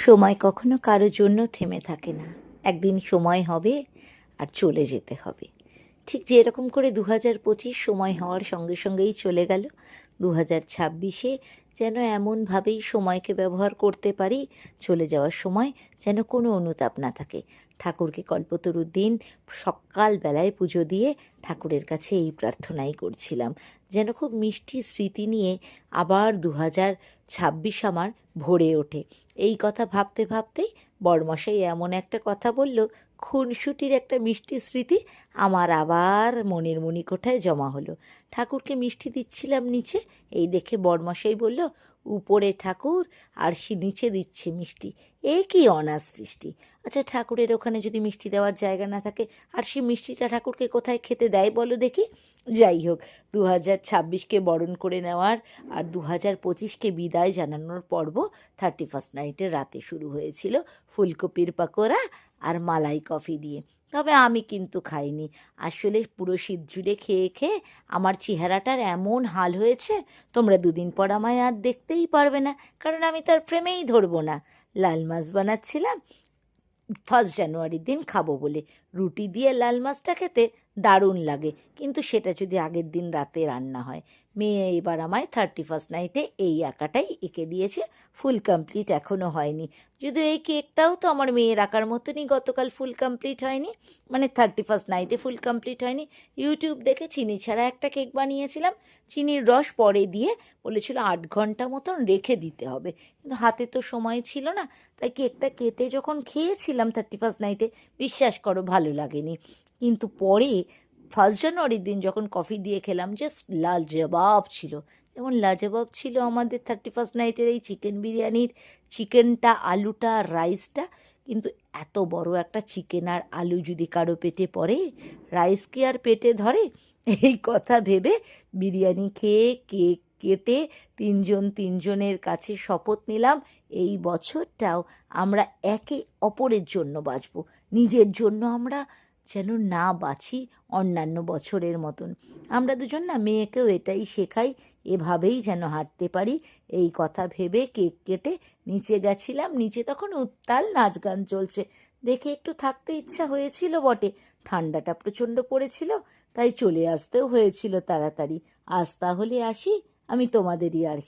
সময় কখনো কারও জন্য থেমে থাকে না। একদিন সময় হবে আর চলে যেতে হবে। ঠিক যেরকম করে দু হাজার পঁচিশ সময় হওয়ার সঙ্গে সঙ্গেই চলে গেল। দু হাজার ছাব্বিশে যেন এমনভাবেই সময়কে ব্যবহার করতে পারি, চলে যাওয়ার সময় যেন কোনো অনুতাপ না থাকে। ঠাকুরকে কল্পতরুর দিন সকালবেলায় পুজো দিয়ে ঠাকুরের কাছে এই প্রার্থনাই করছিলাম। যেন খুব মিষ্টি স্মৃতি নিয়ে আবার দু হাজার ছাব্বিশ আমার ভরে ওঠে। এই কথা ভাবতে ভাবতেই বড়মশাই এমন একটা কথা বলল, খুনসুটির একটা মিষ্টি স্মৃতি আমার আবার মনের মণিকোঠায় জমা হলো। ঠাকুরকে মিষ্টি দিচ্ছিলাম নিচে, এই দেখে বড়মশাই বলল, উপরে ঠাকুর, আর সে নিচে দিচ্ছে মিষ্টি। এ কি অনার সৃষ্টি? আচ্ছা ঠাকুরের ওখানে যদি মিষ্টি দেওয়ার জায়গা না থাকে, আর সে মিষ্টিটা ঠাকুরকে কোথায় খেতে দেয় বলো দেখি? যাই হোক দু হাজার ছাব্বিশকে বরণ করে নেওয়ার আর দু হাজার পঁচিশকে বিদায় জানানোর পর্ব থার্টি ফার্স্ট নাইটের রাতে শুরু হয়েছিল। ফুলকপির পাকোড়া আর মালাই কফি দিয়ে। তবে আমি কিন্তু খাইনি। আসলে পুরো জুড়ে খেয়ে খেয়ে আমার চেহারাটার এমন হাল হয়েছে, তোমরা দুদিন পর আমায় আর দেখতেই পারবে না, কারণ আমি তার প্রেমেই ধরবো না। লাল মাছ বানাচ্ছিলাম ফার্স্ট জানুয়ারির দিন খাব বলে। রুটি দিয়ে লাল মাছটা খেতে দারুণ লাগে। কিন্তু সেটা যদি আগের দিন রাতে রান্না হয়। মেয়ে এবার আমায় থার্টি ফার্স্ট নাইটে এই আঁকাটাই এঁকে দিয়েছে। ফুল কমপ্লিট এখনও হয়নি। যদিও এই কেকটাও তো আমার মেয়ের আঁকার মতনই গতকাল ফুল কমপ্লিট হয়নি। মানে থার্টি ফার্স্ট নাইটে ফুল কমপ্লিট হয়নি। ইউটিউব দেখে চিনি ছাড়া একটা কেক বানিয়েছিলাম। চিনির রস পরে দিয়ে বলেছিল আট ঘণ্টা মতন রেখে দিতে হবে। কিন্তু হাতে তো সময় ছিল না। তাই কেকটা কেটে যখন খেয়েছিলাম থার্টি ফার্স্ট নাইটে বিশ্বাস করো ভালো লাগেনি। কিন্তু পরে ফার্স্ট জানুয়ারির দিন যখন কফি দিয়ে খেলাম জাস্ট লাল জবাব ছিল। যেমন লাজবাব ছিল আমাদের থার্টি ফার্স্ট নাইটের এই চিকেন বিরিয়ানির। চিকেনটা আলুটা রাইসটা কিন্তু এত বড় একটা চিকেন আর আলু যদি কারও পেটে পড়ে রাইস কি আর পেটে ধরে? এই কথা ভেবে বিরিয়ানি খেয়ে কেক কেটে তিনজন তিনজনের কাছে শপথ নিলাম, এই বছরটাও আমরা একে অপরের জন্য বাঁচব। নিজের জন্য আমরা যেন না বাঁচি অন্যান্য বছরের মতন। আমরা দুজন না মেয়েকেও এটাই শেখাই, এভাবেই যেন হাঁটতে পারি। এই কথা ভেবে কেক কেটে নিচে গেছিলাম। নিচে তখন উত্তাল নাচ গান চলছে। দেখে একটু থাকতে ইচ্ছা হয়েছিল বটে। ঠান্ডাটা প্রচণ্ড পড়েছিল, তাই চলে আসতেও হয়েছিল তাড়াতাড়ি। আজ তাহলে আসি আমি তোমাদেরই আর